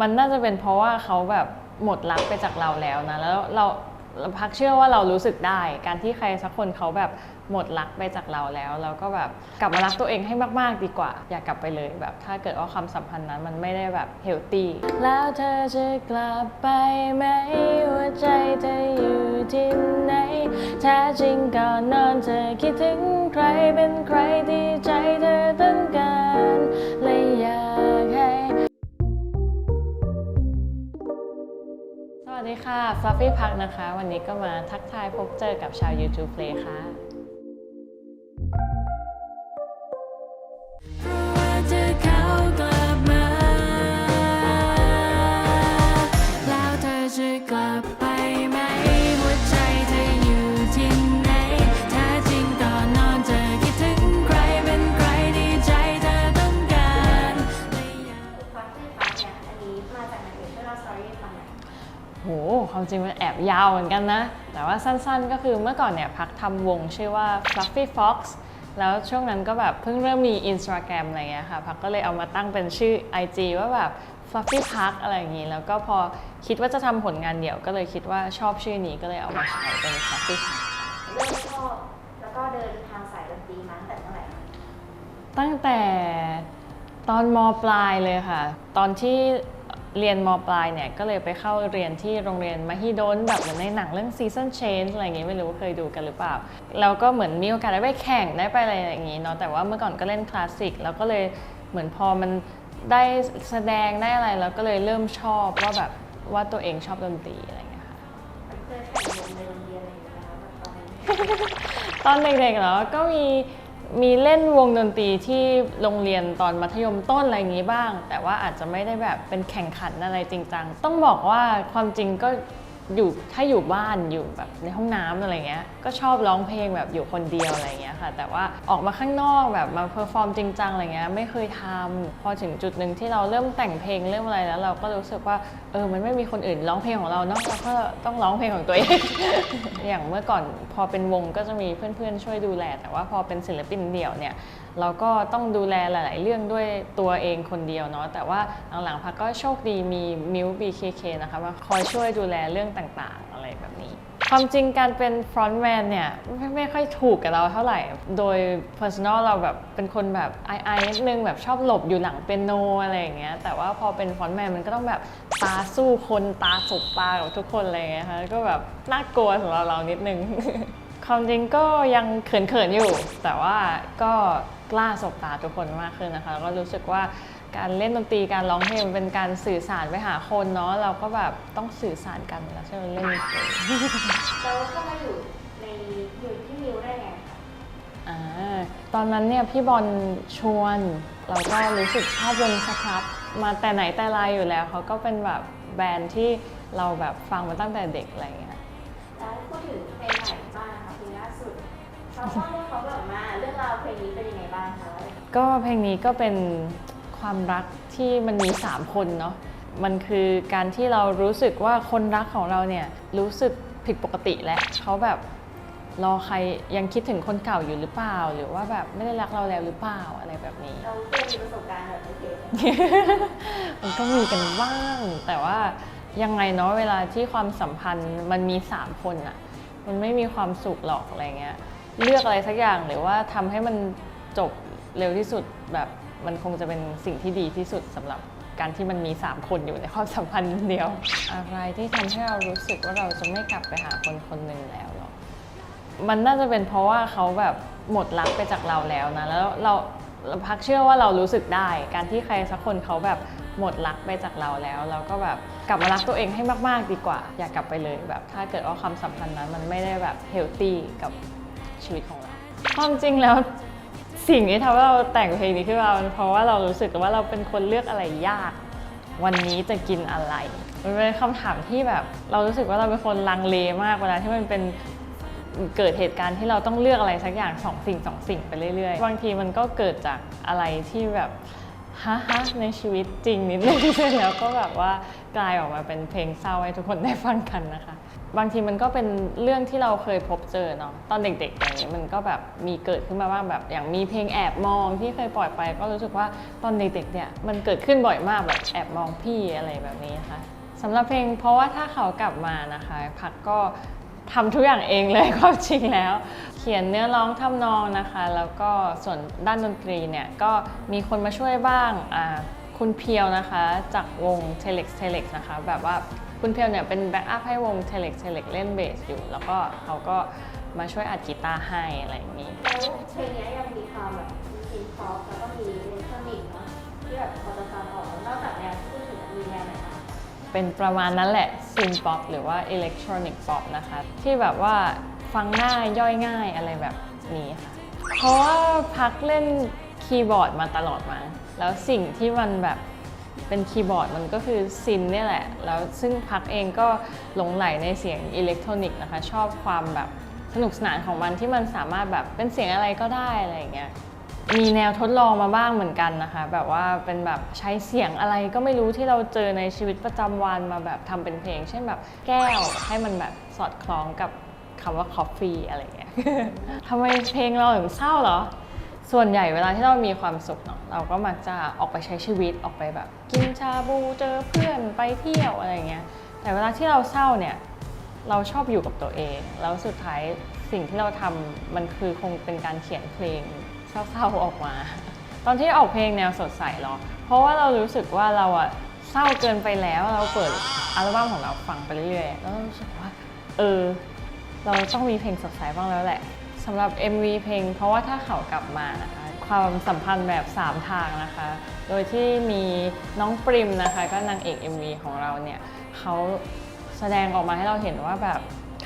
มันน่าจะเป็นเพราะว่าเขาแบบหมดรักไปจากเราแล้วนะ แล้วเราเราพักเชื่อว่าเรารู้สึกได้ การที่ใครสักคนเขาแบบหมดรักไปจากเราแล้ว เราก็แบบกลับมารักตัวเองให้มากๆดีกว่า อย่ากกลับไปเลยแบบ ถ้าเกิดว่าความสัมพันธ์นั้นมันไม่ได้แบบเฮลตี้แล้วเธอจะกลับไปไหมหัวใจเธออยู่ที่ไหนแท้จริงก่อนนอนเธอคิดถึงใครเป็นใครที่ ค่ะฟลัฟฟี่พักนะคะ วันนี้ก็มาทักทายพบเจอกับชาว YouTube Play ค่ะเความจริงมันแอบยาวเหมือนกันนะ แต่ว่าสั้นๆ ก็คือเมื่อก่อนเนี่ยพักทำวงชื่อว่า Fluffy Fox แล้วช่วงนั้นก็แบบเพิ่งเริ่มมี Instagram อะไรเงี้ยค่ะ พักก็เลยเอามาตั้งเป็นชื่อ IG ว่าแบบ Fluffy Park อะไรอย่างงี้ แล้วก็พอคิดว่าจะทำผลงานเดี่ยวก็เลยคิดว่าชอบชื่อนี้ก็เลยเอามาใช้เป็น Fluffy Park เริ่มชอบแล้วก็เดินทางสายดนตรีมาตั้งแต่เมื่อไหร่คะตั้งแต่ตอนมปลายเลยค่ะ ตอนที่ เรียนมปลายเนี่ยก็เลยไปเข้าเรียนที่โรงเรียนมหิดลแบบเหมือนในหนังเรื่อง Season Change อะไรอย่างงี้ไม่รู้ว่าเคยดูกันหรือเปล่า แล้วก็เหมือนมีโอกาสได้ไปแข่งได้ไปอะไรอย่างงี้เนาะแต่ว่าเมื่อก่อนก็เล่นคลาสสิกแล้วก็เลยเหมือนพอมันได้แสดงได้อะไรแล้วก็เลยเริ่มชอบว่าแบบว่าตัวเองชอบดนตรีอะไรอย่างเงี้ยค่ะมันเคยแข่งวงในโรงเรียนอะไรอย่างเงี้ยแล้วแบบตอนนั้นตอนเด็กๆแล้วก็มี มีเล่นวงดนตรีที่โรงเรียนตอนมัธยมต้นอะไรอย่างนี้บ้าง แต่ว่าอาจจะไม่ได้แบบเป็นแข่งขันอะไรจริงจังต้องบอกว่าความจริงก็ อยู่ถ้าอยู่บ้านอยู่แบบในห้องน้ำอะไรเงี้ยก็ชอบร้องเพลงแบบอยู่คนเดียวอะไรเงี้ยค่ะ แต่ว่าออกมาข้างนอกแบบมาเพอร์ฟอร์มจริงจังอะไรเงี้ยไม่เคยทำพอถึงจุดหนึ่งที่เราเริ่มแต่งเพลงเริ่มอะไรแล้ว เราก็รู้สึกว่าเออมันไม่มีคนอื่นร้องเพลงของเราเนอะเราก็ต้องร้องเพลงของตัวเอง อย่างเมื่อก่อนพอเป็นวงก็จะมีเพื่อนๆช่วยดูแล แต่ว่าพอเป็นศิลปินเดี่ยวเนี่ยเราก็ต้องดูแลหลาย ๆ เรื่องด้วยตัวเองคนเดียวเนาะแต่ว่าหลังๆพักก็โชคดีมีมิว BKK นะคะมาคอยช่วยดูแลเรื่องต่างๆ อะไรแบบนี้ ความจริงการเป็นฟรอนต์แมนเนี่ยไม่ไม่ค่อยถูกกับเราเท่าไหร่ โดย Personal เราแบบเป็นคนแบบไอๆนิดนึงแบบชอบหลบอยู่หลังเปียโนอะไรอย่างเงี้ย แต่ว่าพอเป็นฟรอนต์แมนมันก็ต้องแบบตาสู้คนตาสบตากับทุกคนอะไรอย่างเงี้ยค่ะก็แบบน่ากลัวสำหรับเรานิดนึงความจริงก็ยังเขินๆอยู่ แต่ว่าก็กล้าสบตาทุกคนมากขึ้นนะคะแล้วก็รู้สึกว่า การเล่นดนตรีการร้องเพลงมันเป็นการสื่อสารไปหาคนเนาะเราก็แบบต้องสื่อสารกันเวลาที่เราเล่นดนตรีแล้วเข้ามาอยู่ในอยู่ที่มิวได้ไงคะอ่าตอนนั้นเนี่ยพี่บอลชวน เราก็รู้สึกชอบวงสครับมาแต่ไหนแต่ไรอยู่แล้วเขาก็เป็นแบบแบรนด์ที่เราแบบฟังมาตั้งแต่เด็กอะไรอย่างเงี้ยแล้วพูดถึงเพลงใหม่บ้างนะคะเพลงล่าสุดเขาก็เรื่องเขาแบบมาเรื่องราวเพลงนี้เป็นยังไงบ้างคะก็เพลงนี้ก็เป็น ความรักที่มันมี 3 คนเนาะมันคือการที่เรารู้สึกว่าคนรักของเราเนี่ยรู้สึกผิดปกติและเขาแบบรอใครยังคิดถึงคนเก่าอยู่หรือเปล่า หรือว่าแบบไม่ได้รักเราแล้วหรือเปล่าอะไรแบบนี้ เราเคยมีประสบการณ์แบบนี้เพลงไหมมันก็มีกันบ้าง แต่ว่ายังไงเนาะเวลาที่ความสัมพันธ์มันมี 3 คนอะมันไม่มีความสุขหรอกอะไรเงี้ยเลือกอะไรสักอย่างหรือว่าทำให้มันจบ เร็วที่สุดแบบมันคงจะเป็นสิ่งที่ดีที่สุดสำหรับการที่มันมี 3 คนอยู่ในความสัมพันธ์เดียว อะไรที่ทำให้เรารู้สึกว่าเราจะไม่กลับไปหาคนคนหนึ่งแล้วหรอมันน่าจะเป็นเพราะว่าเขาแบบหมดรักไปจากเราแล้วนะแล้วเราเราพักเชื่อว่าเรารู้สึกได้ การที่ใครสักคนเขาแบบหมดรักไปจากเราแล้ว เราก็แบบกลับมารักตัวเองให้มากๆดีกว่า อย่ากลับไปเลยแบบ ถ้าเกิดว่าความสัมพันธ์นั้นมันไม่ได้แบบเฮลตี้กับชีวิตของเราความจริงแล้ว สิ่งที่ทำให้เราแต่งเพลงนี้ขึ้นมาเพราะว่าเรารู้สึกว่าเราเป็นคนเลือกอะไรยาก วันนี้จะกินอะไร มันเป็นคำถามที่แบบ เรารู้สึกว่าเราเป็นคนลังเลมากเวลาที่มันเป็นเกิดเหตุการณ์ที่เราต้องเลือกอะไรสักอย่างสองสิ่งสองสิ่งไปเรื่อยๆ บางทีมันก็เกิดจากอะไรที่แบบ ฮะฮะในชีวิตจริงนิดนึงแล้วก็แบบว่ากลายออกมาเป็นเพลงเศร้าให้ทุกคนได้ฟังกันนะคะ บางทีมันก็เป็นเรื่องที่เราเคยพบเจอเนาะตอนเด็กๆอย่างนี้มันก็แบบมีเกิดขึ้นมาบ้างแบบอย่างมีเพลงแอบมองที่เคยปล่อยไปก็รู้สึกว่าตอนเด็กๆเนี่ยมันเกิดขึ้นบ่อยมากแบบแอบมองพี่อะไรแบบนี้นะคะสำหรับเพลงเพราะว่าถ้าเขากลับมานะคะ พักก็ ทำทุกอย่างเองเลยความจริงแล้ว เขียนเนื้อร้องทำนองนะคะ แล้วก็ส่วนด้านดนตรีเนี่ยก็มีคนมาช่วยบ้างคุณเพียวนะคะจากวง Telex Telex นะคะแบบว่าคุณเพียวเนี่ยเป็นแบ็กอัพให้วง Telex Telex เล่นเบสอยู่ แล้วก็เขาก็มาช่วยอัดกีตาร์ให้อะไรอย่างนี้แล้วเพลงนี้ยังมีความแบบมีซินพ็อปแล้วก็มีอิเล็กทรอนิกส์เนาะที่แบบพอจะฟัง เป็นประมาณนั้นแหละซินป๊อปหรือว่าอิเล็กทรอนิกป๊อปนะคะ ที่แบบว่าฟังง่ายย่อยง่ายอะไรแบบนี้ค่ะ เพราะว่าพักเล่นคีย์บอร์ดมาตลอดมา แล้วสิ่งที่มันแบบเป็นคีย์บอร์ดมันก็คือซินนี่แหละ แล้วซึ่งพักเองก็หลงไหลในเสียงอิเล็กทรอนิกส์นะคะ ชอบความแบบสนุกสนานของมันที่มันสามารถแบบเป็นเสียงอะไรก็ได้อะไรอย่างเงี้ย มีแนวทดลองมาบ้างเหมือนกันนะคะ แบบว่าเป็นแบบใช้เสียงอะไรก็ไม่รู้ที่เราเจอในชีวิตประจำวันมาแบบทำเป็นเพลง เช่นแบบแก้วให้มันแบบสอดคล้องกับคำว่า coffee อะไรเงี้ยทำไมเพลงเราถึงเศร้าเหรอ ส่วนใหญ่เวลาที่เรามีความสุขเนาะเราก็มักจะออกไปใช้ชีวิตออกไปแบบ กินชาบูเจอเพื่อนไปเที่ยวอะไรเงี้ยแต่เวลาที่เราเศร้าเนี่ยเราชอบอยู่กับตัวเอง แล้วสุดท้ายสิ่งที่เราทำมันคือคงเป็นการเขียนเพลง เศร้าๆออกมา ตอนที่ออกเพลงแนวสดใสหรอ เพราะว่าเรารู้สึกว่าเราอะเศร้าเกินไปแล้วเราเปิดอัลบั้มของเราฟังไปเรื่อยๆแล้วรารู้สึกว่าเออเราต้องมีเพลงสดใสบ้างแล้วแหละสำหรับ MV เพลง เพราะว่าถ้าเขากลับมานะคะ ความสัมพันธ์แบบ 3 ทางนะคะ โดยที่มีน้องปริมนะคะ ก็นางเอก MV ของเราเนี่ยเขาแสดงออกมาให้เราเห็นว่าแบบ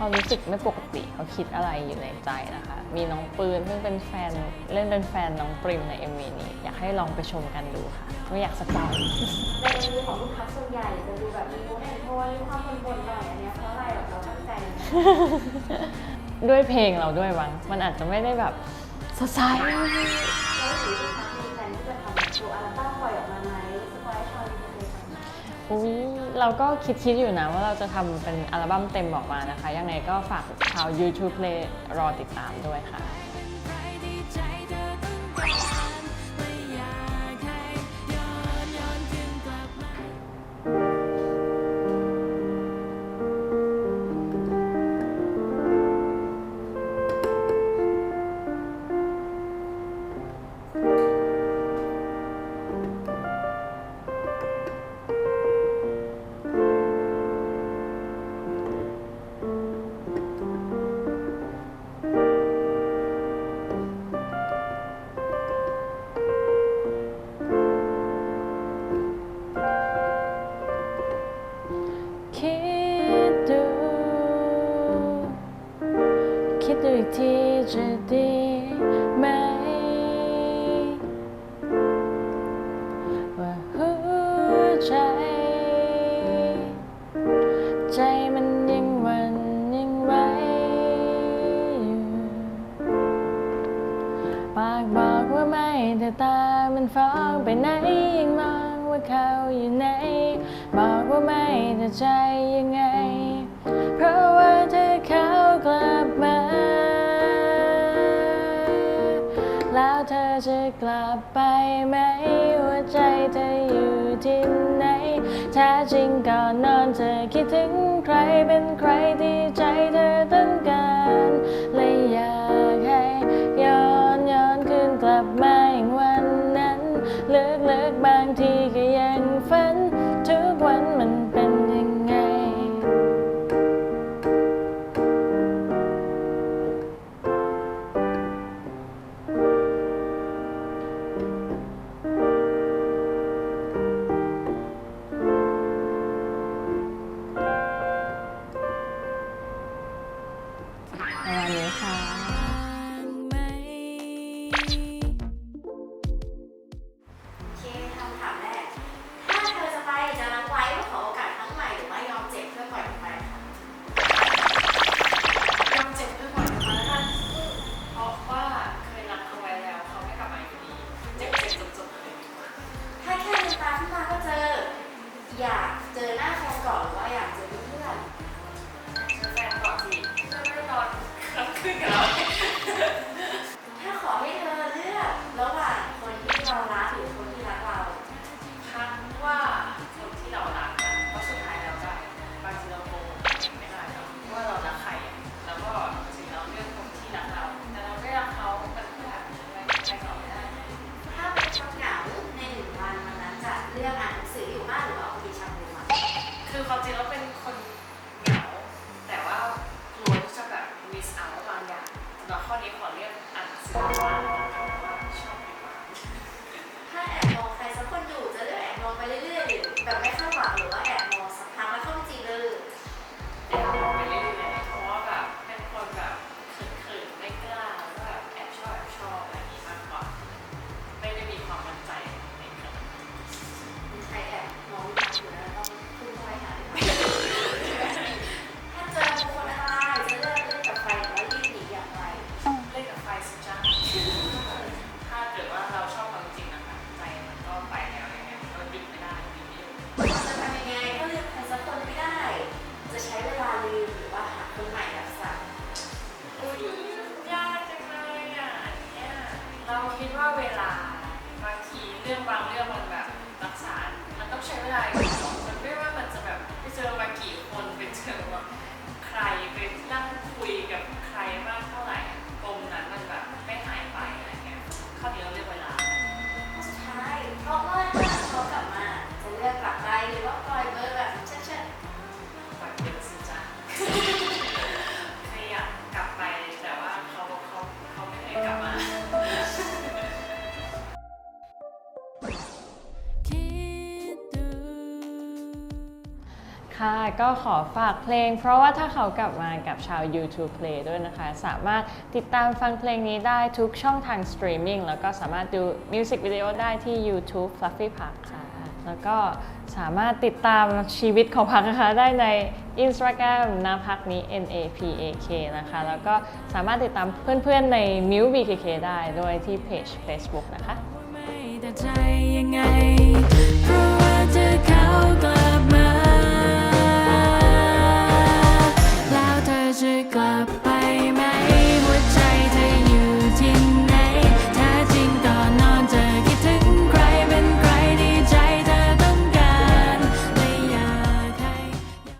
เขารู้สึกไม่ปกติเขาคิดอะไรอยู่ในใจนะคะ มีน้องปืนซึ่งเป็นแฟนเล่นเป็นแฟนน้องปริมใน MV นี้ อยากให้ลองไปชมกันดูค่ะ ไม่อยากสปอยในมือของลูกค้าส่วนใหญ่จะดูแบบมีโมเดลโทนมีความบนๆหน่อยอันเนี้ยเพราะอะไรแบบเราตั้งใจนะด้วยเพลงเราด้วยวังมันอาจจะไม่ได้แบบสดใสแล้วหรือลูกค้ามีแผนที่จะทำตัวอัลบั้ม อุ้ยเราก็คิดคิดอยู่นะว่าเราจะทำเป็นอัลบั้มเต็มออกมานะคะ ยังไงก็ฝากชาว YouTube Play รอติดตามด้วยค่ะ ฟ้องไปไหนยังมองว่าเขาอยู่ไหน บอกว่าไม่แต่ใจยังไง เพราะว่าเธอเขากลับมา แล้วเธอจะกลับไปไหมหัวใจเธออยู่ที่ไหนแท้จริงก่อนนอนเธอคิดถึงใครเป็นใครที่ใจเธอต้องการ ควาจริงแล้วเป็น ค่ะ ก็ขอฝากเพลง เพราะว่าถ้าเขากลับมากับชาว YouTube Play ด้วยนะคะ สามารถติดตามฟังเพลงนี้ได้ทุกช่องทางสตรีมมิ่งแล้วก็สามารถดูมิวสิกวิดีโอได้ที่ YouTube Fluffy Park ค่ะ แล้วก็สามารถติดตามชีวิตของพักนะคะ ได้ใน Instagram นาพักนี้ N A P A K นะคะ แล้วก็สามารถติดตามเพื่อนๆใน m i w BKK ได้โดยที่เพจ Facebook นะคะ